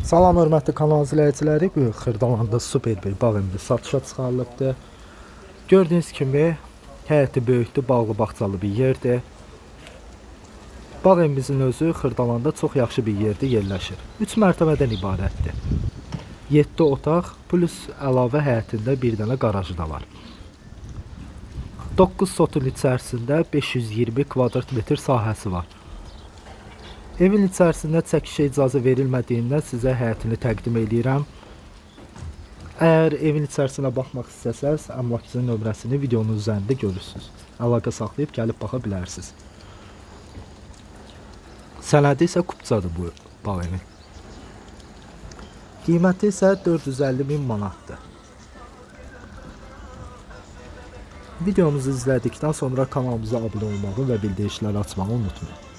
Salam hörmətli kanal izləyiciləri, bu il Xırdalanda super bir bağ evi satışa çıxarılıbdır. Gördüyünüz kimi həyəti böyükdür, bağlı bağçalı bir yerdir. Bağ evimizin özü Xırdalanda çox yaxşı bir yerdə yerləşir. 3 mərtəbədən ibarətdir. 7 otaq plus əlavə həyətində bir dənə qarajı da var. 9 sotun içərisində 520 kvadrat metr sahəsi var. Evin içərisində çəkişə icazə verilmədiyindən sizə həyətini təqdim edirəm. Əgər evin içərisinə baxmaq istəsəz, əmlakçının nömrəsini videonun üzərində görürsüz. Əlaqə saxlayıb gəlib baxa bilərsiniz. Sənədi isə kupçadır bu bağ evi. Qiyməti isə 450 min manatdır. Videomuzu izlədikdən sonra kanalımıza abunə olmağı və bildirişləri açmağı unutmayın.